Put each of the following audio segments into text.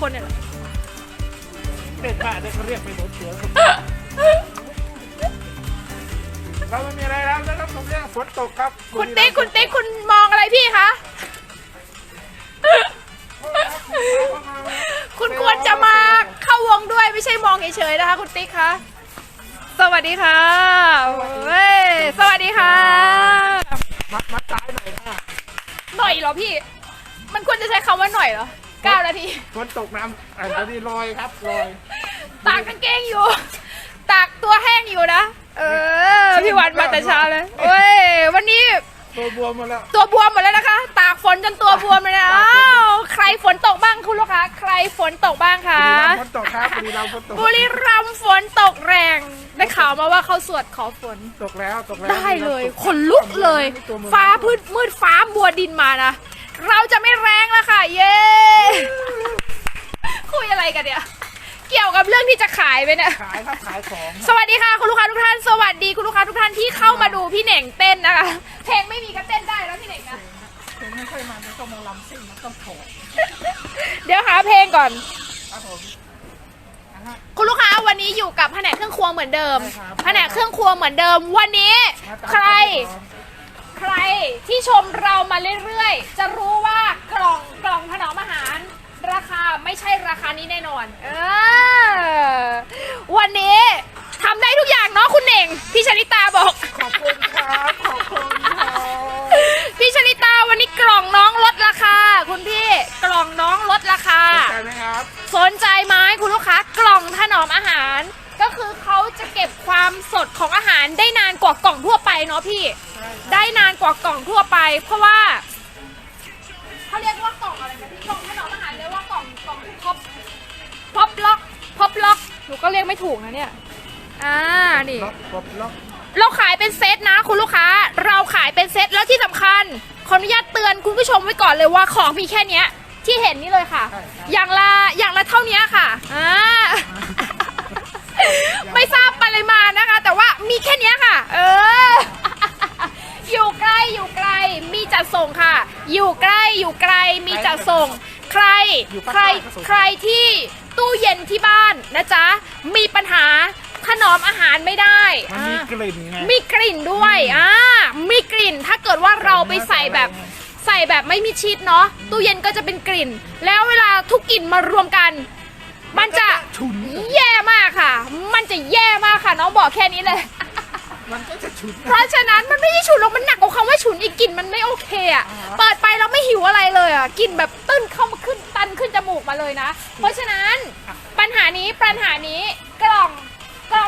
คนเนี่ยแหละเด็ดมาได้เขาเรียกไปหนุนเสือเราไม่มีอะไรแล้วนะครับผมเรียกฝนตกครับคุณติ๊กคุณติ๊กคุณมองอะไรพี่คะคุณควรจะมาเข้าวงด้วยไม่ใช่มองเฉยๆนะคะ คุณติ๊กคะสวัสดีค่ะเว้ยสวัสดีค่ะ มัดมัดซ้ายหน่อยค่ะหน่อยเหรอพี่ มันควรจะใช้คำว่าหน่อยเหรอ เก้านาที ฝนตกน้ำอ่าตอนนี้ลอยครับลอย ตากกางเกงอยู่ ตากตัวแห้งอยู่นะ เออ พี่วันมาแต่เช้าเลยเว้ย วันนี้ตัวบวมหมาแล้ว ตัวบวมหมดแล้วนะคะ ตากฝนจนตัวบวมเลยนะอ้าวใครฝนตกบ้างคุณลูกค้า ใครฝนตกบ้างคะฝนตกครับบุรีรัมย์ฝนตก บุรีรัมย์ฝนตกแรง ได้ข่าวมาว่าเขาสวดขอฝน ตกแล้วตกแล้วได้เลย ขนลุกเลยตัวเมืองฟ้าพืดมืดฟ้าบัวดินมานะ เราจะไม่แรงแล้วค่ะ เย้ คุยอะไรกันเนี่ย เกี่ยวกับเรื่องที่จะขายไปเนี่ย ขายครับขายของสวัสดีค่ะ คุณลูกค้าทุกท่าน สวัสดีคุณลูกค้าทุกท่านที่เข้ามาดูพี่เหน่งเต้นนะคะ เพลงไม่มีก็เต้นได้แล้วพี่เหน่งนะเพลงไม่ค่อยมันมันต้องมาลำซิ่งมันต้องโผล่เดี๋ยวหาเพลงก่อน ครับผมอะฮะคุณลูกค้าวันนี้อยู่กับแผนกเครื่องครัวเหมือนเดิม ใช่ครับ แผนกเครื่องครัวเหมือนเดิม วันนี้มาตามใคร ใครที่ชมเรามาเรื่อยๆ จะรู้ว่ากล่องกล่องถนอมอาหาร ราคาไม่ใช่ราคานี้แน่นอน เออ วันนี้ทำได้ทุกอย่างเนาะคุณเน่ง พี่ชลิตาบอก ขอบคุณครับขอบคุณครับพี่ชลิตาวันนี้กล่องน้องลดราคา คุณพี่กล่องน้องลดราคาสนใจไหมครับ สนใจไหมคุณลูกค้ากล่องถนอมอาหารก็ คือเขาจะเก็บความสดของอาหารได้นานกว่ากล่องทั่วไปเนาะพี่ใช่ได้นานกว่ากล่องทั่วไป เพราะว่าเขาเรียกว่ากล่องอะไรนะพี่กล่องถนอมอาหารเรียกว่ากล่องกล่องพ็อปพ็อปล็อกพ็อปล็อกหนูก็เรียกไม่ถูกนะเนี่ยอ่านี่ล็อกกดล็อกเราขายเป็นเซตนะคุณลูกค้า เราขายเป็นเซตแล้วที่สำคัญขออนุญาตเตือนคุณผู้ชมไว้ก่อนเลยว่าของมีแค่เนี้ยที่เห็นนี่เลยค่ะ อย่างละอย่างละเท่านี้ค่ะ อ่า ไม่ทราบปริมาณนะคะ แต่ว่ามีแค่เนี้ยค่ะ เออ อยู่ใกล้อยู่ไกลมีจัดส่งค่ะ อยู่ใกล้อยู่ไกลมีจัดส่ง ใครใครใครที่ตู้เย็นที่บ้านนะจ๊ะมีปัญหาถนอมอาหารไม่ได้มันมีอ่ากลิ่นไงมีกลิ่นด้วยอ่ามีกลิ่นถ้าเกิดว่าเราไปใส่แบบใส่แบบไม่มีชีสเนาะตู้เย็นก็จะเป็นกลิ่น แล้วเวลาทุกกลิ่นมารวมกัน มันจะฉุนแย่มากค่ะ มันจะแย่มากค่ะ น้องบอกแค่นี้เลย มันก็จะฉุนเพราะฉะนั้นมันไม่ใช่ฉุนหรอกมันหนักกว่าคำว่าฉุนอีกกลิ่นมันไม่โอเคอะอ่าฮะเปิดไปแล้วไม่หิวอะไรเลยอะกลิ่นแบบตึ้นเข้ามาขึ้นตันขึ้นจมูกมาเลยนะ เพราะฉะนั้นปัญหานี้ปัญหานี้กล่อง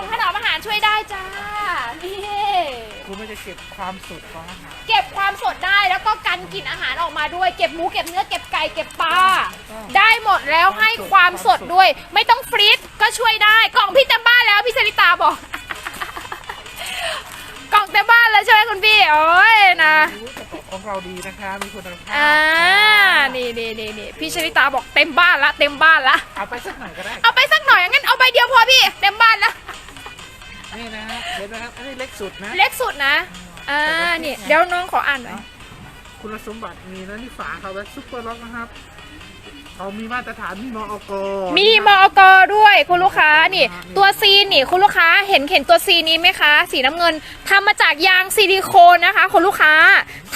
กล่องถนอมอาหารช่วยได้จ้า นี่คุณไม่จะเก็บความสดของอาหารเก็บความสดได้แล้วก็กันกลิ่นอาหารออกมาด้วย เก็บหมูเก็บเนื้อเก็บไก่เก็บปลาอืมได้หมดแล้วให้ความสดด้วย ไม่ต้องฟรีซก็ช่วยได้กล่องพี่เต็มบ้านแล้วพี่สริตาบอก กล่องเต็มบ้านแล้วใช่ไหมคุณพี่โอ้ยนะรู้แต่ของเราดีนะคะ มีคุณภาอ่าพนี่นี่นี่นี่พี่ชริตาบอกเต็มบ้านละเต็มบ้านละ เอาไปสักหน่อยก็ได้ เอาไปสักหน่อยงั้นเอาใบเดียวพอพี่ เต็มบ้านละ นี่นะฮะเห็นไหมครับอันนี้เล็กสุดนะ เล็กสุดนะอ่านี่เดี๋ยวน้องขออ่านหน่อยคุณสมบัติมีนะนี่ฝาเขาแบบซุปเปอร์ล็อกนะครับเขามีมาตรฐานมีมอกมีมอกด้วยคุณลูกค้านี่ ตัวซีนนี่คุณลูกค้าเห็นเห็นตัวซีนี้ไหมคะ สีน้ำเงินทำมาจากยางซิลิโคนนะคะคุณลูกค้า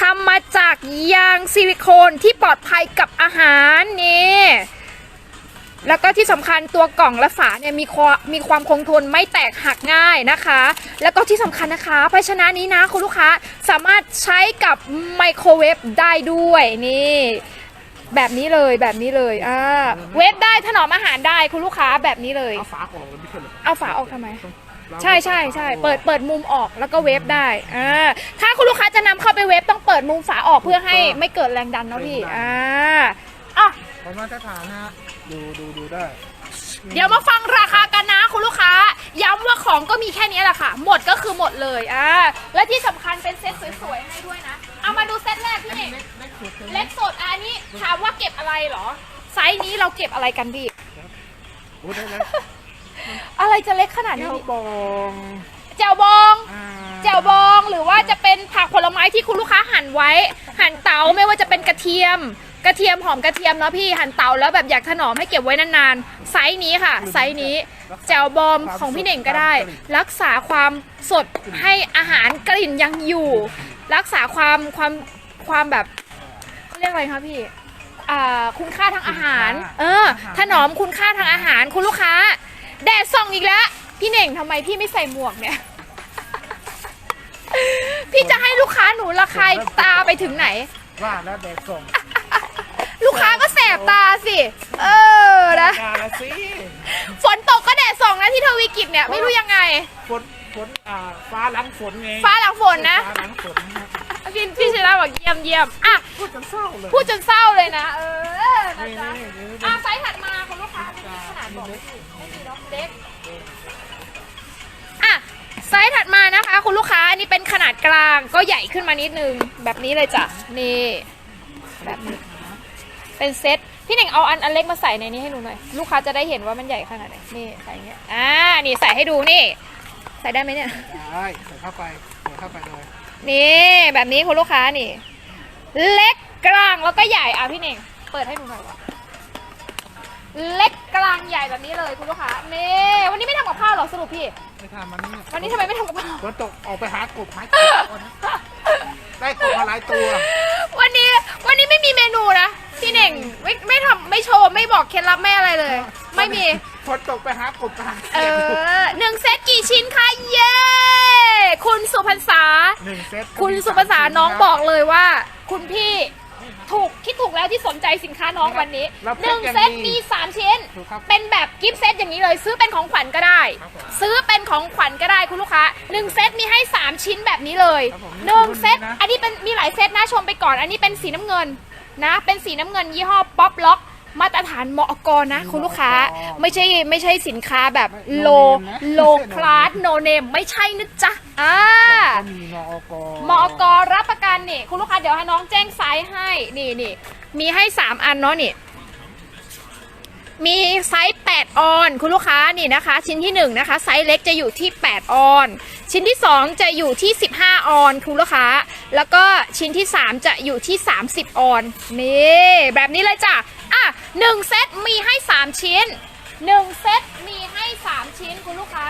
ทำมาจากยางซิลิโคนที่ปลอดภัยกับอาหารนี่ แล้วก็ที่สำคัญตัวกล่องและฝาเนี่ยมีความมีความคงทนไม่แตกหักง่ายนะคะ แล้วก็ที่สำคัญนะคะภาชนะนี้นะคุณลูกค้าสามารถใช้กับไมโครเวฟได้ด้วยนี่แบบนี้เลยแบบนี้เลยอ่าเวฟได้ถนอมอาหารได้คุณลูกค้าแบบนี้เลยเอาฝาออกเลยไม่ใช่เหรอเอาฝาออกทำไมเราใช่ใช่ใช่เปิดเปิดมุมออกแล้วก็เวฟได้อ่าถ้าคุณลูกค้าจะนำเข้าไปเวฟต้องเปิดมุมฝาออกเพื่อให้ไม่เกิดแรงดันเนาะพี่อ่าอะของมาตรฐานนะฮะ ดูดูดูได้ เดี๋ยวมาฟังราคากันนะคุณลูกค้า ย้ำว่าของก็มีแค่นี้แหละค่ะ หมดก็คือหมดเลยอ่าและที่สำคัญเป็นเซตสวยๆให้ด้วยนะ เอามาดูเซตแรกพี่เอกเล็กเล็กสุดเลยเล็กสดอะอันนี้ถามว่าเก็บอะไรเหรอ ไซส์นี้เราเก็บอะไรกันพี่โอ้ได้แล้วอะไรจะเล็กขนาดนี้ เจ้าพี่บองแจ่วบอง อ่าแจ่วบองหรือว่าจะเป็นผักผลไม้ที่คุณลูกค้าหั่นไว้ หั่นเตาไม่ว่าจะเป็นกระเทียม กระเทียมหอมกระเทียมเนาะพี่หั่นเตาแล้วแบบอยากถนอมให้เก็บไว้นานๆไซส์นี้ค่ะ ไซส์นี้แจ่วบอมของพี่เน่งก็ได้ รักษาความสดให้อาหารกลิ่นยังอยู่ รักษาความความความแบบเขาเรียกอะไรคะพี่อ่าคุณค่าทางอาหาร เออ ถนอมคุณค่าทางอาหารคุณลูกค้า แดดส่องอีกแล้ว พี่เน่งทำไมพี่ไม่ใส่หมวกเนี่ย พี่จะให้ลูกค้าหนูระคายตาไปถึงไหน ว่าแล้วแดดส่ง ลูกค้าก็แสบตาสิ เออนะกาละสิฝนตกก็แดดส่องนะที่ทวีกิจเนี่ยไม่รู้ยังไง ฝนฝนอ่าฟ้าหลังฝนไงฟ้าหลังฝนนะ ฟ้าหลังฝนนะครับพี่พี่ชิระบอกเยี่ยมเยี่ยมอะพูดจนเศร้าเลยพูดจนเศร้าเลยนะ เออนะนี่จ๊ะนี่นี่อะไซส์ถัดมาคุณลูกค้าไม่มีขนาดบอกไม่ถูกไม่มีเนาะเล็กอะไซส์ถัดมานะคะ คุณลูกค้าอันนี้เป็นขนาดกลางก็ใหญ่ขึ้นมานิดนึง แบบนี้เลยจ้ะนี่แบบนี้ เป็นเซ็ตพี่เน่งเอาอันอันเล็กมาใส่ในนี้ให้หนูหน่อย ลูกค้าจะได้เห็นว่ามันใหญ่ขนาดไหนนี่ใส่อย่างเงี้ยอ่านี่ใส่ให้ดูนี่ ใส่ได้ไหมเนี่ยได้ใส่เข้าไปใส่เข้าไปเลยนี่แบบนี้คุณลูกค้านี่ เล็กกลางแล้วก็ใหญ่อะพี่เน่งเปิดให้หนูหน่อยวะเล็กกลางใหญ่แบบนี้เลยคุณลูกค้านี่วันนี้ไม่ทำกับข้าวเหรอสรุปพี่ไม่ทำมันนี่วันนี้ทำไมไม่ทำกับข้าวฝนตกออกไปหากบหากบก่อนนะได้กบมาหลายตัว วันนี้วันนี้ไม่มีเมนูนะ พี่เน่งไม่ไม่ทำไม่โชว์ไม่บอกเคล็ดลับไม่อะไรเลย ไม่มี ฝนตกไปหากบกลางเออหนึ่งเซตกี่ชิ้นคะเย้คุณสุพรรษา หนึ่งเซตคุณสุภาษาน้องบอกเลยว่า คุณพี่ถูกคิดถูกแล้วที่สนใจสินค้าน้องวันนี้หนึ่งเซตมี3ชิ้น ถูกครับ เป็นแบบกิฟต์เซตอย่างนี้เลย ซื้อเป็นของขวัญก็ได้ ครับผมซื้อเป็นของขวัญก็ได้คุณลูกค้าหนึ่งเซตมีให้3ชิ้นแบบนี้เลยครับผมหนึ่งเซตรุ่นนี้นะ อันนี้เป็นมีหลายเซตนะชมไปก่อน อันนี้เป็นสีน้ำเงิน นะ เป็นสีน้ำเงินยี่ห้อป๊อปล็อก มาตรฐานมอกนะ คุณลูกค้า ไม่ใช่ไม่ใช่สินค้าแบบโล โลคลาสโนเนมไม่ใช่นะจ๊ะอ่า ก็มีนอกมอกรับประกันนี่คุณลูกค้าเดี๋ยวให้น้องแจ้งไซส์ให้นี่นี่มีให้ 3 อันเนาะนี่ มีไซส์8ออน คุณลูกค้านี่นะคะ ชิ้นที่ 1 นะคะ ไซส์เล็กจะอยู่ที่ 8 ออน ชิ้นที่ 2 จะอยู่ที่ 15 ออนคุณลูกค้า แล้วก็ชิ้นที่ 3 จะอยู่ที่ 30 ออน นี่แบบนี้เลยจ้ะ อะ1เซตมีให้ 3 ชิ้น 1 เซตมีให้ 3 ชิ้นคุณลูกค้า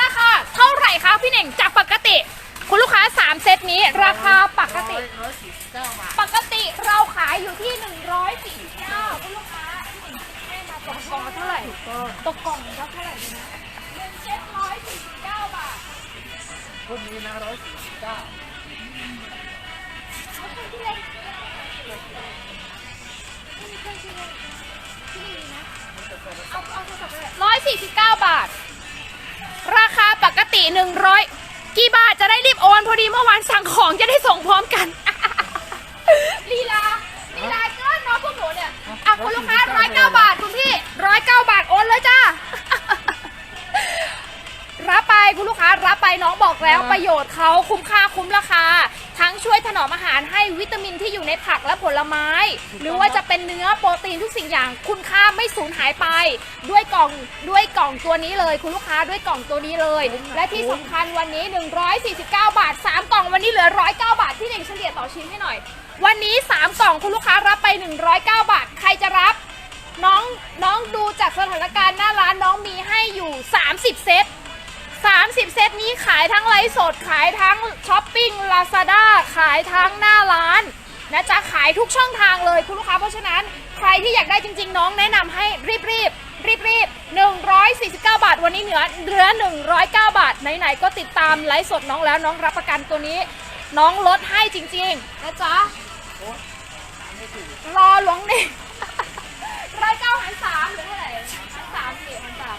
ราคาเท่าไหร่คะพี่เน่งจากปกติ คุณลูกค้า 3 เซตนี้ราคาปกติ ปกติเราขายอยู่ที่ 149คุณลูกค้าพี่เน่ง ให้มาตกกล่องละเท่าไหร่ตกกล่องละเท่าไหร่ดีนะหนึ่งเซต149บาทรุ่นนี้นะร้อยสี่สิบเก้าเอาเครื่องที่เล็กไม่มีเครื่องที่เล็กที่นี่นะเอาเอาโทรศัพท์ไปเลย149บาท ราคาปกติ100กี่บาทจะได้รีบโอนพอดีเมื่อวานสั่งของจะได้ส่งพร้อมกันลีลาลีลาเกินเนาะพวกหนูเนี่ยอะคุณลูกค้าร้อยเก้าบาทคุณพี่ ร้อยเก้าบาทโอนเลยจ้า รับไปคุณลูกค้ารับไปน้องบอกแล้วประโยชน์เขาคุ้มค่าคุ้มราคา ทั้งช่วยถนอมอาหารให้วิตามินที่อยู่ในผักและผลไม้ หรือว่าจะเป็นเนื้อโปรตีนทุกสิ่งอย่างคุณค่าไม่สูญหายไป ด้วยกล่องด้วยกล่องตัวนี้เลย คุณลูกค้าด้วยกล่องตัวนี้เลย และที่สำคัญวันนี้ 149 บาท 3 กล่องวันนี้เหลือ 109 บาทที่เด่งเฉลี่ยต่อชิ้นให้หน่อย วันนี้ 3 กล่องคุณลูกค้ารับไป 109 บาท ใครจะรับ น้องน้องดูจากสถานการณ์หน้าร้านน้องมีให้อยู่ 30 เซต 30 เซตนี้ขายทั้งไลฟ์สดขายทั้งช้อปปิ้งลาซาด้าขายทั้งหน้าร้านนะจ๊ะขายทุกช่องทางเลยคุณลูกค้าเพราะฉะนั้นใครที่อยากได้จริง ๆ น้องแนะนำให้รีบรีบรีบรีบ149 บาท วันนี้เหนือเหลือ 109 บาท ไหน ๆ ก็ติดตามไลฟ์สดน้องแล้วน้องรับประกันตัวนี้ น้องลดให้จริง ๆ นะจ๊ะรอหลวงนี่ร้ อยเก้าหันสามหรือเท่าไหร่หันสามสี่หันสาม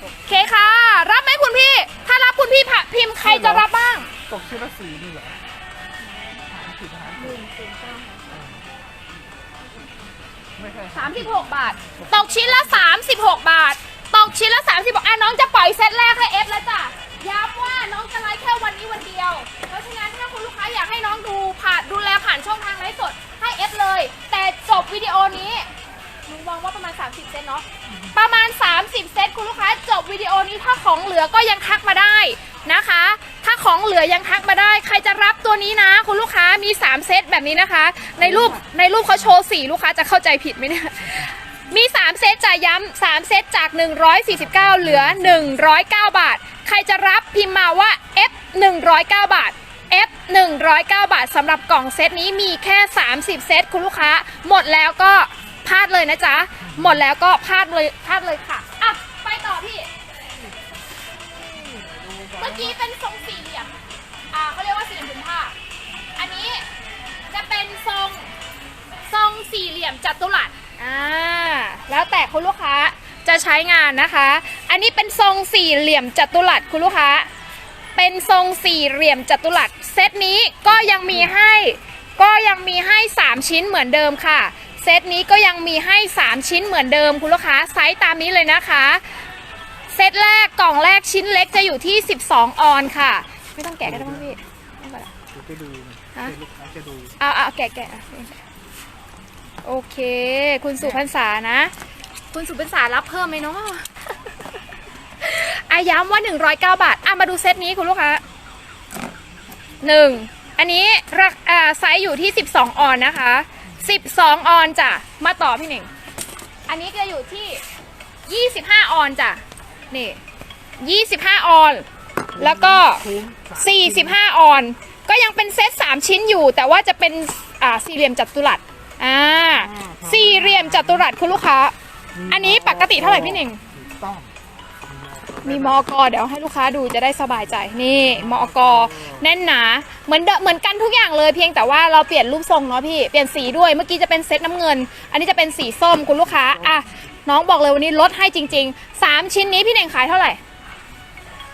โอเคค่ะ รับไหมคุณพี่ ถ้ารับคุณพี่ผ่าพิมพ์ใครจะรับบ้าง ตกชิ้นละสี่นี่เหรอหารผิดหารผิดไม่ใช่36บาทตกชิ้นละ36บหกบาท ตกชิ้นละ36อะน้องจะปล่อยเซตแรกให้เอฟแล้วจ้ะย้ำว่าน้องจะไลฟ์แค่วันนี้วันเดียว เพราะฉะนั้นถ้าคุณลูกค้าอยากให้น้องดูผ่านดูแลผ่านช่องทางไลฟ์สด เลย แต่จบวิดีโอนี้หนูมองว่าประมาณ 30 เซตเนาะประมาณ 30 เซตคุณลูกค้าจบวิดีโอนี้ถ้าของเหลือก็ยังทักมาได้นะคะ ถ้าของเหลือยังทักมาได้ ใครจะรับตัวนี้นะ คุณลูกค้ามี 3 เซตแบบนี้นะคะ ในรูปในรูปเขาโชว์สีลูกค้าจะเข้าใจผิดไหมเนี่ยมี 3 เซตจ่ายย้ำ3เซตจาก 149 เหลือ 109 บาท ใครจะรับพิมพ์มาว่า F 109 บาท 109 บาทสำหรับกล่องเซตนี้มีแค่ 30 เซตคุณลูกค้า หมดแล้วก็พลาดเลยนะจ๊ะ หมดแล้วก็พลาดเลยพลาดเลยค่ะอะไปต่อพี่ เมื่อกี้เป็นทรงสี่เหลี่ยม อ่าเขาเรียกว่าสี่เหลี่ยมผืนผ้า อันนี้จะเป็นทรงทรงสี่เหลี่ยมจัตุรัส อ่า แล้วแต่คุณลูกค้าจะใช้งานนะคะ อันนี้เป็นทรงสี่เหลี่ยมจัตุรัสคุณลูกค้า เป็นทรงสี่เหลี่ยมจัตุรัส เซตนี้ก็ยังมีให้ ก็ยังมีให้ 3 ชิ้นเหมือนเดิมค่ะ เซตนี้ก็ยังมีให้ 3 ชิ้นเหมือนเดิมคุณลูกค้าไซส์ตามนี้เลยนะคะ เซตแรกกล่องแรกชิ้นเล็กจะอยู่ที่ 12 ออนค่ะ ไม่ต้องแกะก็ได้มั้งพี่ไม่เป็นไรเดี๋ยวจะดูฮะเดี๋ยวลูกค้าจะดูเอาเอาแกะแกะอะโอเค คุณสุพรรษานะ คุณสุพรรษารับเพิ่มไหมเนาะ อาย้ำว่า 109 บาทอะมาดูเซตนี้คุณลูกค้าหนึ่งอันนี้รักอ่าไซส์อยู่ที่ 12 ออนนะคะ 12 ออนจ้ะ มาต่อพี่หนึ่ง อันนี้จะอยู่ที่ 25 ออนจ้ะ นี่ 25 ออน แล้วก็คุ้ม45 ออน ก็ยังเป็นเซต 3 ชิ้นอยู่ แต่ว่าจะเป็นอ่าสี่เหลี่ยมจัตุรัส อ่า สี่เหลี่ยมจัตุรัสคุณลูกค้า อันนี้ปกติเท่าไหร่พี่หนึ่งถูกต้อง มีมอกเดี๋ยวให้ลูกค้าดูจะได้สบายใจนี่มอกแน่นหนาเหมือนเดเหมือนกันทุกอย่างเลยเพียงแต่ว่าเราเปลี่ยนรูปทรงเนาะพี่เปลี่ยนสีด้วยเมื่อกี้จะเป็นเซตน้ำเงิน อันนี้จะเป็นสีส้มคุณลูกค้าอะน้องบอกเลยวันนี้ลดให้จริง ๆ 3 ชิ้นนี้พี่หนึ่งขายเท่าไหร่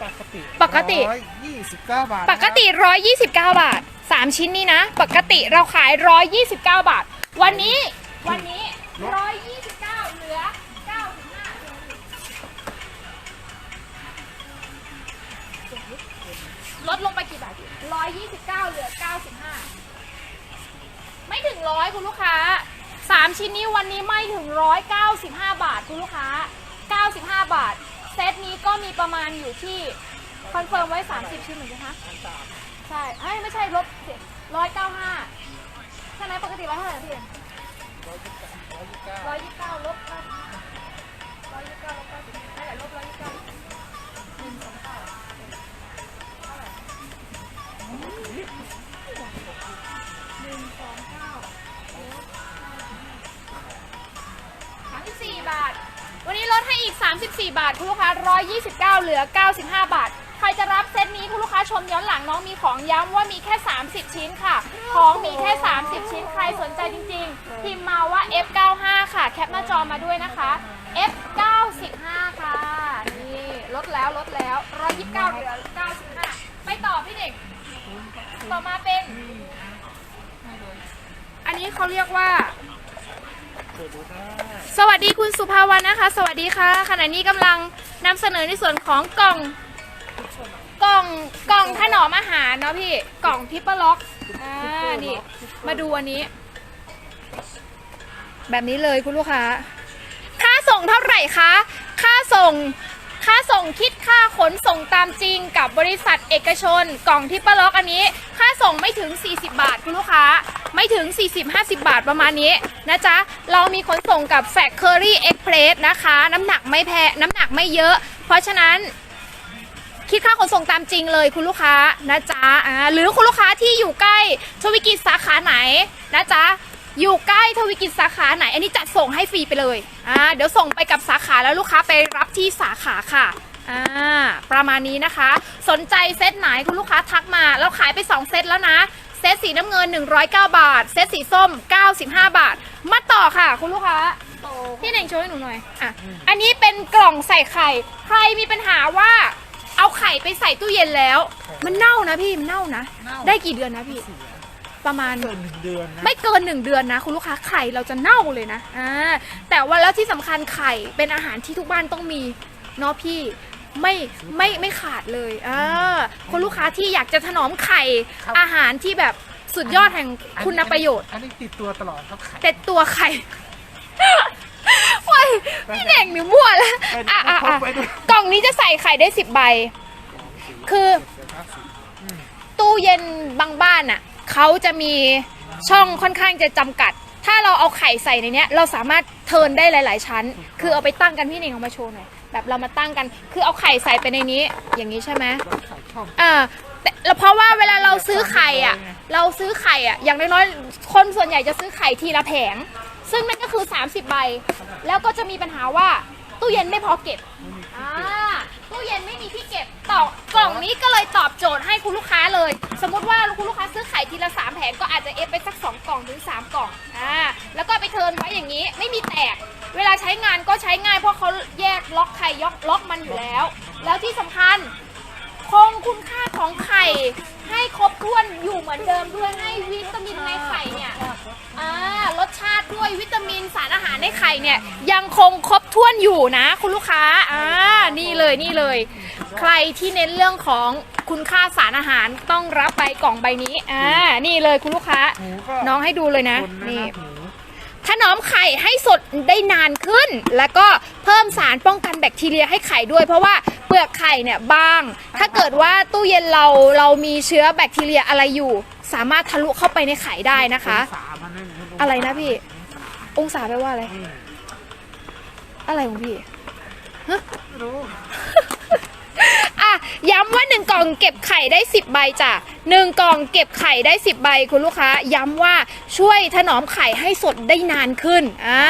ปกติปกติร้อยยี่สิบเก้าบาท ปกติ 129 บาท 3 ชิ้นนี้นะ ปกติเราขาย 129 บาท วันนี้ วันนี้129 95ลดลงไปกี่บาท129เหลือ95ไม่ถึงร้อยคุณลูกค้า3ชิ้นนี้วันนี้ไม่ถึง195บาทคุณลูกค้า95บาท เซตนี้ก็มีประมาณอยู่ที่คอนเฟิร์มไว้30ชิ้นเหมือนกันคะใช่เอ้ยไม่ใช่ลบร้อยเก้าห้าใช่ไหมปกติร้อยเท่าไหร่นะพี่ร้อยยี่สิบเก้าลบร้อยยี่สิบเก้าลบเก้าสิบ 34 บาท คุณลูกค้า 129 เหลือ 95 บาท ใครจะรับเซตนี้คุณลูกค้าชมย้อนหลังน้องมีของย้ำว่ามีแค่ 30 ชิ้นค่ะ ของมีแค่ 30 ชิ้น ใครสนใจจริงๆ พิมพ์มาว่า F95 ค่ะ แคปหน้าจอมาด้วยนะคะ F95 ค่ะ นี่ลดแล้วลดแล้ว 129 เหลือ 95 ไปต่อพี่เด็ก ต่อมาเป็น อันนี้เขาเรียกว่า สวัสดีคุณสุภาวรรณนะคะ สวัสดีค่ะ ขณะนี้กำลังนำเสนอในส่วนของกล่องกล่องกล่องถนอมอาหารเนาะพี่กล่องพิปเปอร์ล็อกอ่านี่มาดูอันนี้ แบบนี้เลยคุณลูกค้า ค่าส่งเท่าไหร่คะ ค่าส่ง ค่าส่งคิดค่าขนส่งตามจริงกับบริษัทเอกชน กล่องทิปเปอร์ล็อกอันนี้ ค่าส่งไม่ถึง 40 บาทคุณลูกค้า ไม่ถึง 40-50 บาทประมาณนี้ นะจ๊ะ เรามีขนส่งกับ Factory Express นะคะ น้ำหนักไม่แพ้น้ำหนักไม่เยอะ เพราะฉะนั้นคิดค่าขนส่งตามจริงเลยคุณลูกค้านะจ๊ะอ่าหรือคุณลูกค้าที่อยู่ใกล้ทวิกิจสาขาไหนนะจ๊ะอยู่ใกล้ทวิกิจสาขาไหน อันนี้จัดส่งให้ฟรีไปเลยอ่าเดี๋ยวส่งไปกับสาขาแล้วลูกค้าไปรับที่สาขาค่ะอ่าประมาณนี้นะคะ สนใจเซตไหนคุณลูกค้าทักมา เราขายไป 2 เซตแล้วนะ เซตสีน้ำเงิน 109 บาท เซตสีส้ม 95 บาท มาต่อค่ะ คุณลูกค้า พี่เน่งช่วยหนูหน่อย อะ อันนี้เป็นกล่องใส่ไข่ ใครมีปัญหาว่าเอาไข่ไปใส่ตู้เย็นแล้ว มันเน่านะพี่ มันเน่านะ เน่า ได้กี่เดือนนะพี่เสียประมาณ เกินหนึ่งเดือนนะไม่เกินหนึ่งเดือนนะ คุณลูกค้าไข่เราจะเน่าเลยนะอ่าแต่ว่าแล้วที่สำคัญไข่เป็นอาหารที่ทุกบ้านต้องมีเนาะพี่ ไม่ไม่ไม่ขาดเลยอ่าคุณลูกค้าที่อยากจะถนอมไข่อาหารที่แบบสุดยอดแห่งคุณประโยชน์ อันนี้ติดตัวตลอดครับไข่แต่ตัวไข่โอ้ยพี่เน่งหนูมั่วแล้วเป็นอะอะพอะกไปด้วยกล่องนี้จะใส่ไข่ได้สิบใบ คือเดี๋ยวนะสิตู้เย็นบางบ้านอะเขาจะมีช่องค่อนข้างจะจำกัด ถ้าเราเอาไข่ใส่ในเนี้ย เราสามารถเทิร์นได้หลาย ๆ ชั้น คือเอาไปตั้งกันพี่เน่งเอามาโชว์หน่อย แบบเรามาตั้งกัน คือเอาไข่ใส่ไปในนี้ อย่างนี้ใช่ไหมเราใส่ช่องอ่าแต่แล้วเพราะว่าเวลาเราซื้อไข่อะ เราซื้อไข่อะ อย่างน้อยๆ คนส่วนใหญ่จะซื้อไข่ทีละแผง ซึ่งนั่นก็คือ 30 ใบ แล้วก็จะมีปัญหาว่าตู้เย็นไม่พอเก็บอ่าตู้เย็นไม่มีที่เก็บต่อกล่องนี้ก็เลยตอบโจทย์ให้คุณลูกค้าเลย สมมติว่าคุณลูกค้าซื้อไข่ทีละสามแผงก็อาจจะเอฟไปสักสองกล่องถึงสามกล่องอ่าแล้วก็ไปเทิร์นไว้อย่างนี้ไม่มีแตก เวลาใช้งานก็ใช้ง่ายเพราะเขาแยกล็อกไข่ยกล็อกมันอยู่แล้ว แล้วที่สำคัญคงคุณค่าของไข่ให้ครบถ้วนอยู่เหมือนเดิมด้วยให้วิตามินในไข่เนี่ยอ่ารสชาติด้วยวิตามินสารอาหารในไข่เนี่ยยังคงครบถ้วนอยู่นะ คุณลูกค้าอ่านี่เลยนี่เลย ใครที่เน้นเรื่องของคุณค่าสารอาหารต้องรับใบกล่องใบนี้อ่านี่เลยคุณลูกค้าหมูก็น้องให้ดูเลยนะคนนะนี่หมู ถนอมไข่ให้สดได้นานขึ้น แล้วก็เพิ่มสารป้องกันแบคทีเรียให้ไข่ด้วย เพราะว่าเปลือกไข่เนี่ยบาง ถ้าเกิดว่าตู้เย็นเราเรามีเชื้อแบคทีเรียอะไรอยู่ สามารถทะลุเข้าไปในไข่ได้นะคะออะไรนะพี่ องศาแปลว่าอะไร อะไรของพี่ไม่รู้อะ ย้ำว่า 1 กล่องเก็บไข่ได้ 10 ใบจ้ะหนึ่งกล่องเก็บไข่ได้ 10 ใบคุณลูกค้า ย้ำว่าช่วยถนอมไข่ให้สดได้นานขึ้นอ่า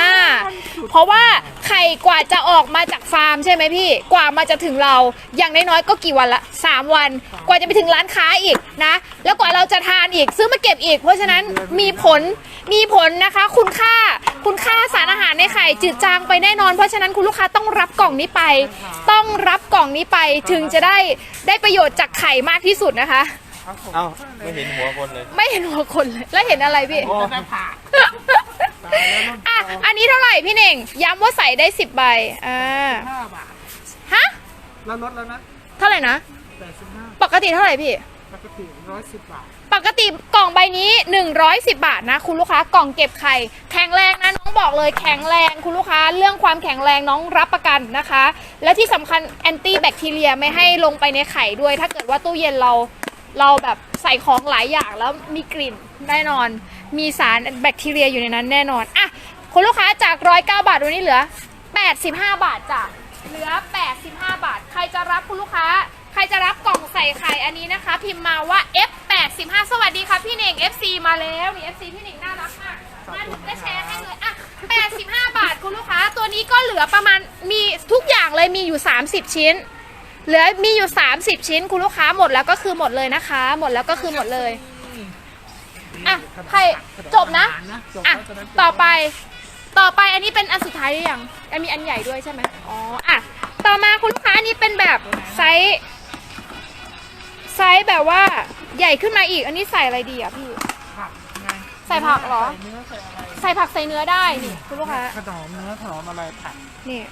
เพราะว่าไข่กว่าจะออกมาจากฟาร์มใช่ไหมพี่ กว่ามาจะถึงเราอย่างน้อยๆก็กี่วันละ 3 วัน กว่าจะไปถึงร้านค้าอีกนะ แล้วกว่าเราจะทานอีกซื้อมาเก็บอีก เพราะฉะนั้นมีผลมีผลนะคะ คุณารอาหารในไข่จืดจางไปแน่นอน เพราะฉะนั้นคุณลูกค้าต้องรับกล่องนี้ไป ต้องรับกล่องนี้ไปถึงจะได้ได้ประโยชน์จากไข่มากที่สุดนะคะครับผมเอ้าไม่เห็นหัวคนเลย ไม่เห็นหัวคนเลย แล้วเห็นอะไรพี่โอ้หน้าผากอะ อันนี้เท่าไหร่พี่เน่ง ย้ำว่าใส่ได้สิบใบ อ่าห้าบาทฮะแล้วลดแล้วนะ เท่าไหร่นะแปดสิบห้าปกติเท่าไหร่พี่ ปกติร้อยสิบบาท ปกติกล่องใบนี้ 110 บาทนะ คุณลูกค้ากล่องเก็บไข่ แข็งแรงนะน้องบอกเลยแข็งแรงคุณลูกค้าเรื่องความแข็งแรงน้องรับประกันนะคะ และที่สำคัญแอนตี้แบคทีเรียไม่ให้ลงไปในไข่ด้วย ถ้าเกิดว่าตู้เย็นเราเราแบบใส่ของหลายอย่างแล้วมีกลิ่นแน่นอน มีสารแบคทีเรียอยู่ในนั้นแน่นอนอะคุณลูกค้าจาก109บาทวันนี้เหลือ 85 บาทจ้ะเหลือ 85 บาท ใครจะรับคุณลูกค้า ใครจะรับกล่องใส่ไข่อันนี้นะคะ พิมพ์มาว่า F85 สวัสดีค่ะพี่เน่ง FC มาแล้วนี่ FC พี่เน่งน่ารักมากมาถึงก็แชร์ให้เลยอะ85บาทคุณลูกค้า ตัวนี้ก็เหลือประมาณมีทุกอย่างเลยมีอยู่30ชิ้น เหลือมีอยู่ 30 ชิ้น คุณลูกค้าหมดแล้วก็คือหมดเลยนะคะ หมดแล้วก็คือหมดเลยอะใครจบนะจบอะแล้วตอนนั้นต่อไปต่อไปอันนี้เป็นอันสุดท้ายหรือยังอันมีอันใหญ่ด้วยใช่ไหมอ๋ออะต่อมาคุณลูกค้าอันนี้เป็นแบบไซส์ ไซส์แบบว่าใหญ่ขึ้นมาอีก อันนี้ใส่อะไรดีอะพี่ ผักไงใส่ผักเหรอ ใส่เนื้อใส่อะไรใส่ผักใส่เนื้อได้นี่คุณลูกค้า ขนมเนื้อขนมอะไรผักนี่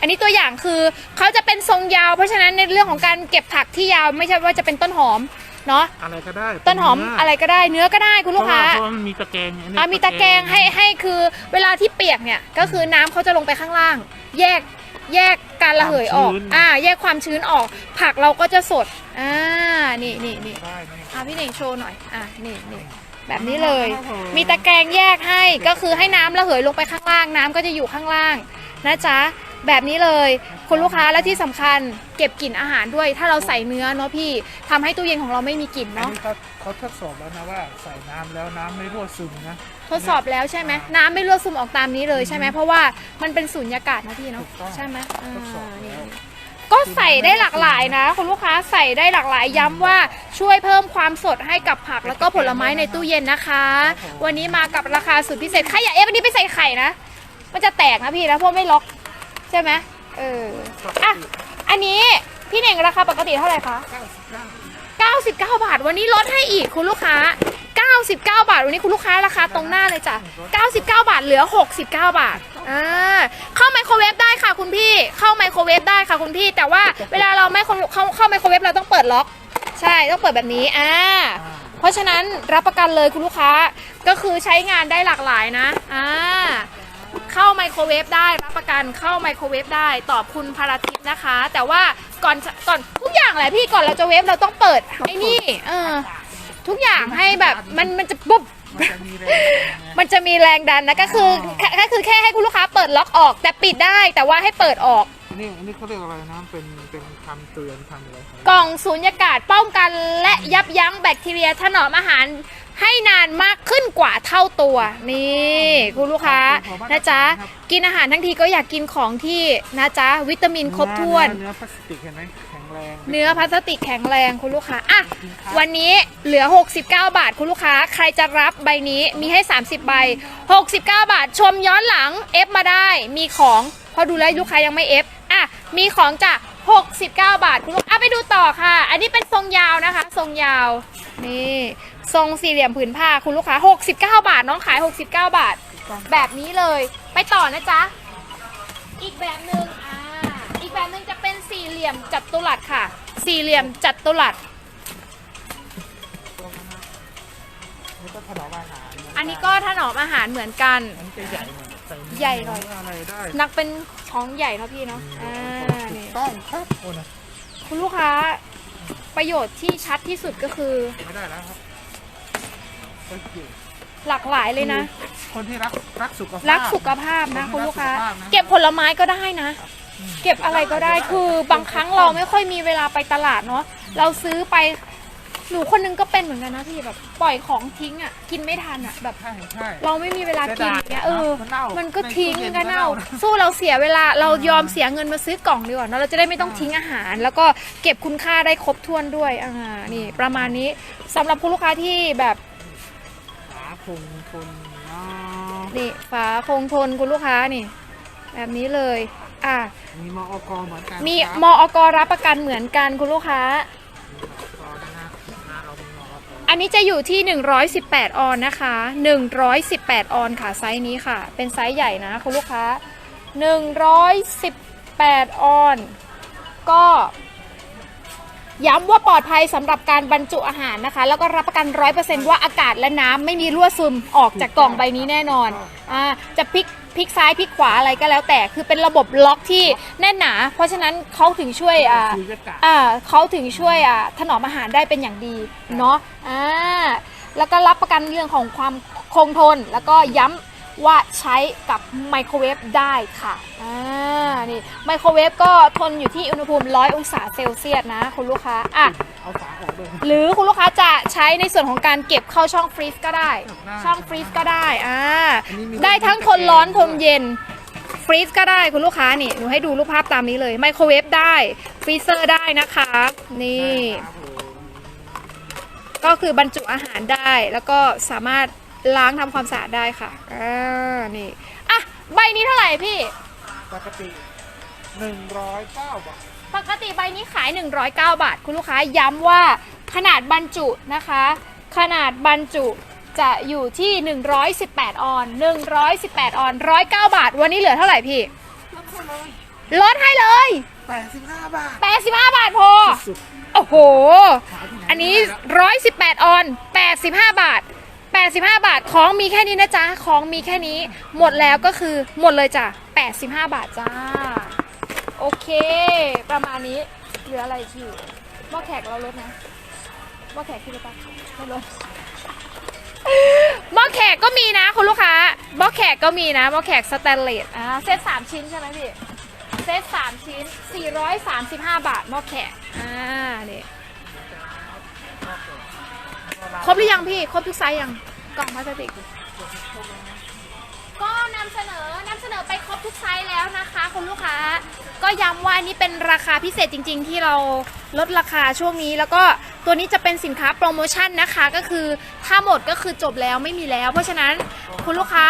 อันนี้ตัวอย่างคือเขาจะเป็นทรงยาวเพราะฉะนั้นในเรื่องของการเก็บผักที่ยาวไม่ใช่ว่าจะเป็นต้นหอมเนาะอะไรก็ได้ต้นหอมเป็เอะไรก็ได้เนื้อก็ได้คุณลูกค้าเพระว่เพระมันมีตะแกรงไงอะมีตะแกรงให้ให้คือเวลาที่เปียกเนี่ยก็คือน้ำเขาจะลงไปข้างล่าง แยก แยกการระเหยออกอ่า แยกความชื้นออก ผักเราก็จะสด อ่า นี่นี่นี่ได้ไหม อะพี่เน่งโชว์หน่อย อะนี่นี่แบบนี้เลย มีตะแกรงแยกให้ ก็คือให้น้ำระเหยลงไปข้างล่าง น้ำก็จะอยู่ข้างล่างนะจ๊ะ แบบนี้เลย คุณลูกค้าและที่สำคัญเก็บกลิ่นอาหารด้วย ถ้าเราใส่เนื้อเนาะพี่ทำให้ตู้เย็นของเราไม่มีกลิ่นอันเนาะ นี้เขาเขาทดสอบแล้วนะว่าใส่น้ำแล้วน้ำไม่รั่วซึมนะ ทดสอบแล้วใช่ไหมน้ำไม่รั่วซึมออกตามนี้เลยใช่ไหมเพราะว่ามันเป็นสุญญากาศนะพี่เนาะถูกต้องใช่ไหมอ่าทดสอบนี่แล้วก็ใส่ได้หลากหลายนะคุณลูกค้าใส่ได้หลากหลายย้ำว่าช่วยเพิ่มความสดให้กับผักแล้วก็ผลไม้ในตู้เย็นนะคะ วันนี้มากับราคาสุดพิเศษใครอยากเอฟอันนี้ไปใส่ไข่นะ มันจะแตกนะพี่นะเพราะไม่ล็อกใช่ไหมเอออะอันนี้พี่เน่งราคาปกติเท่าไหร่คะ 99 บาท วันนี้ลดให้อีกคุณลูกค้า 99 บาท วันนี้คุณลูกค้าราคาตรงหน้าเลยจ้ะ 99 บาทเหลือ 69 บาทอ่าเข้าไมโครเวฟได้ค่ะคุณพี่ เข้าไมโครเวฟได้ค่ะคุณพี่ แต่ว่าเวลาเราไม่เข้าเข้าไมโครเวฟเราต้องเปิดล็อก ใช่ ต้องเปิดแบบนี้ อ่า เพราะฉะนั้นรับประกันเลยคุณลูกค้า ก็คือใช้งานได้หลากหลายนะ อ่า เข้าไมโครเวฟได้รับประกันเข้าไมโครเวฟได้ ตอบคุณพาราทิพย์นะคะ แต่ว่าก่อนก่อนทุกอย่างแหละพี่ ก่อนเราจะเวฟเราต้องเปิดไอ้นี่ เออ ทุกอย่างให้แบบมันมันจะปุ๊บมันจะมีแรงมันจะมีแรงดันนะก็คือแค่ก็คือแค่ให้คุณลูกค้าเปิดล็อกออก แต่ปิดได้แต่ว่าให้เปิดออกอันนี้อันนี้เขาเรียกอะไรนะ เป็นเป็นคำเตือนคำอะไรกล่องสูญญากาศป้องกันและยับยั้งแบคทีเรียถนอมอาหารให้นานมากขึ้นกว่าเท่าตัว นี่คุณลูกค้านะจ๊ะกินอาหารทั้งทีก็อยากกินของที่นะจ๊ะวิตามินครบถ้วน เนื้อพลาสติกเห็นไหม แข็งแรงเนื้อพลาสติกแข็งแรงคุณลูกค้าอะวันนี้เหลือ 69 บาทคุณลูกค้า ใครจะรับใบนี้มีให้ 30 ใบ 69 บาท ชมย้อนหลังเอฟมาได้ มีของพอดูแลวลูกค้ายังไม่เอฟอะมีของจ้ะ69 บาทคุณลูกอะไปดูต่อค่ะ อันนี้เป็นทรงยาวนะคะ ทรงยาวนี่ทรงสี่เหลี่ยมผืนผ้าคุณลูกค้า 69 บาท น้องขาย 69 บาท แบบนี้เลย ไปต่อนะจ๊ะ อีกแบบหนึ่ง ลี่ยมจัตุรัสค่ะ สี่เหลี่ยมจัตุรัสนี่ก็ถนอมอาหารอันนี้ก็ถนอมอาหารเหมือนกันอันนี้จะใหญ่หน่อยใส่เนื้อใหญ่หน่อย อะไรได้นักเป็นของใหญ่เนาะพี่เนาะอ่านี่ต้องครับโอ้นะคุณลูกค้า ประโยชน์ที่ชัดที่สุดก็คือ ไม่ได้แล้วครับโอเคหลากหลายเลยนะ คนที่รักรักสุขภาพ รักสุขภาพนะคคุณนที่รักลูกค้าสุขภาพนะ เก็บผลไม้ก็ได้นะ เก็บอะไรก็ได้คือบางครั้งเราไม่ค่อยมีเวลาไปตลาดเนาะเราซื้อไปหนูคนนึงก็เป็นเหมือนกันนะพี่แบบปล่อยของทิ้งอะกินไม่ทันอะแบบ ใช่ใช่ เราไม่มีเวลากินอย่างเงี้ยเออ มันเน่ามัมันก็ทิ้งในตู้เย็นก็เน่าก็เน่านะสู้เราเสียเวลาเรายอมเสียเงินมาซื้อกล่องดีกว่าเนอะเราจะได้ไม่ต้องทิ้งอาหาร แล้วก็เก็บคุณค่าได้ครบถ้วนด้วยอ่านี่ ประมาณนี้สำหรับคุณลูกค้าที่แบบขาคงคนเนาะนี่ฝาคงทนคุณลูกค้านี่ แบบนี้เลย อะมีมอกเหมือนกันมีครับมอกรับประกันเหมือนกันคุณลูกค้ามอกนะฮะมาเอาเป็นมอกอันนี้จะอยู่ที่ 118 ออนนะคะ 118 ออนค่ะไซส์นี้ค่ะ เป็นไซส์ใหญ่นะคุณลูกค้า 118 ออน ก็ย้ำว่าปลอดภัยสำหรับการบรรจุอาหารนะคะ แล้วก็รับประกัน 100%ว่าอากาศและน้ำไม่มีรั่วซึมออกจากกล่องใบนี้แน่นอนอ่าจะพลิก พลิกซ้ายพลิกขวาอะไรก็แล้วแต่ คือเป็นระบบล็อกที่แน่นหนา เพราะฉะนั้นเขาถึงช่วยอ่าคุยกระกะอ่าเขาถึงช่วยอ่าถนอมอาหารได้เป็นอย่างดีเนาะอ่าแล้วก็รับประกันเรื่องของความคงทน แล้วก็ย้ำว่าใช้กับไมโครเวฟได้ค่ะอ่านี่ไมโครเวฟก็ทนอยู่ที่อุณหภูมิ 100 องศาเซลเซียสนะคุณลูกค้าอะ เอาฝาออกเลยหรือคุณลูกค้าจะใช้ในส่วนของการเก็บเข้าช่องฟรีซก็ได้ ได้ช่องฟรีซก็ได้อ่าอันนี้มี ได้ทั้งทนร้อนทนเย็นฟรีซก็ได้คุณลูกค้านี่หนูให้ดูรูปภาพตามนี้เลยไมโครเวฟได้ฟรีเซอร์ได้นะคะ นี่ ครับผมก็คือบรรจุอาหารได้แล้วก็สามารถล้างทำความสะอาดได้ค่ะอ่านี่อะใบนี้เท่าไหร่พี่ ปกติหนึ่งร้อยเก้าบาท ปกติใบนี้ขาย 109 บาท คุณลูกค้าย้ำว่าขนาดบรรจุนะคะ ขนาดบรรจุจะอยู่ที่ 118 ออน 118 ออน 109 บาท วันนี้เหลือเท่าไหร่พี่รับเข้าเลยลดให้เลยแปดสิบห้าบาท 85 บาทพอสุดโอ้โหขายที่ไหนอันนี้ไม่ได้แล้ว118 ออน 85 บาท 85 บาท ของมีแค่นี้นะจ๊ะ ของมีแค่นี้ หมดแล้วก็คือหมดเลยจ้ะ 85 บาทจ้า โอเค ประมาณนี้เหลืออะไรที่หม้อแขกเราลดนะหม้อแขกที่ลดปะไม่ลดหม้อแขกก็มีนะคุณลูกค้าหม้อแขกก็มีนะหม้อแขกสแตนเลสอ่าเซตสามชิ้นใช่ไหมพี่เซตสามชิ้น435บห้าบาทหม้อแขกอ่านี่ครบหรือยังพี่ ครบทุกไซส์ยังกล่องพลาสติกก็นำเสนอนำเสนอไปครบทุกไซส์แล้วนะคะ คุณลูกค้า ก็ย้ำว่าอันนี้เป็นราคาพิเศษจริง ๆ ที่เราลดราคาช่วงนี้ แล้วก็ตัวนี้จะเป็นสินค้าโปรโมชั่นนะคะ ก็คือถ้าหมดก็คือจบแล้วไม่มีแล้ว เพราะฉะนั้นคุณลูกค้า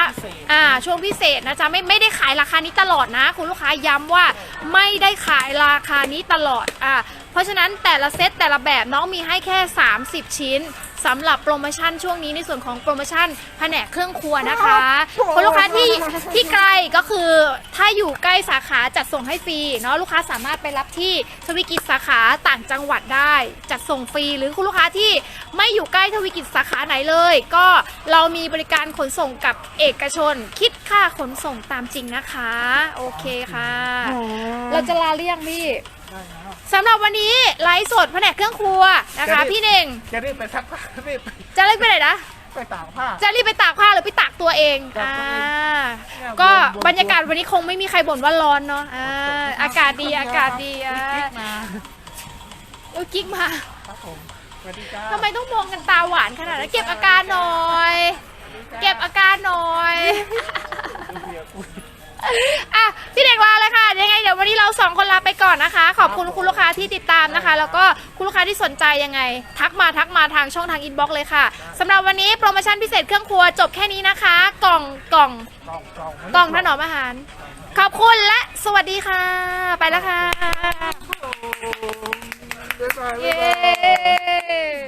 อ่าช่วงพิเศษนะจ๊ะไม่ไม่ได้ขายราคานี้ตลอดนะ คุณลูกค้าย้ำว่าไม่ได้ขายราคานี้ตลอดอ่าเพราะฉะนั้นแต่ละเซตแต่ละแบบน้องมีให้แค่ 30 ชิ้น สำหรับโปรโมชั่นช่วงนี้ในส่วนของโปรโมชั่นแผนกเครื่องครัวนะคะคุณลูกค้าที่ที่ไกลก็คือถ้าอยู่ใกล้สาขาจัดส่งให้ฟรีเนาะลูกค้าสามารถไปรับที่ทวิกิจสาขาต่างจังหวัดได้ จัดส่งฟรีหรือคุณลูกค้าที่ไม่อยู่ใกล้ทวิกิจสาขาไหนเลย ก็เรามีบริการขนส่งกับเอกชน คิดค่าขนส่งตามจริงนะคะ โอเคค่ะ เราจะลาเลี่ยงพี่ได้แล้วสำหรับวันนี้ ไลฟ์สดแผนกเครื่องครัวนะคะ พี่เน่งจะรีบไปซักผ้ารีบไปจะรีบไปไหนนะไปตากผ้า จะรีบไปตากผ้าหรือไปตากตัวเองตากอ่าตัวเองเนี่ยก็วนๆบรรยากาศวันนี้คงไม่มีใครบ่นว่าร้อนเนาะอ่าอากาศดีอากาศดีอ่ากิ๊กมาเออกิ๊กมาครับผมสวัสดีจ้าทำไมต้องมองกันตาหวานขนาดนั้นเก็บอาการหน่อย เก็บอาการหน่อย อะพี่เด็กลาเลยค่ะ ยังไงเดี๋ยววันนี้เราสองคนลาไปก่อนนะคะ ขอบคุณคุณลูกค้าที่ติดตามนะคะ แล้วก็คุณลูกค้าที่สนใจยังไง ทักมาทักมาทางช่องทางอินบ็อกซ์เลยค่ะสำหรับวันนี้โปรโมชั่นพิเศษเครื่องครัวจบแค่นี้นะคะ กล่องกล่องกล่องกล่องกล่องถนอมอาหาร ขอบคุณและสวัสดีค่ะ ไปแล้วค่ะบ๊ายบายเยบ๊ายบาย้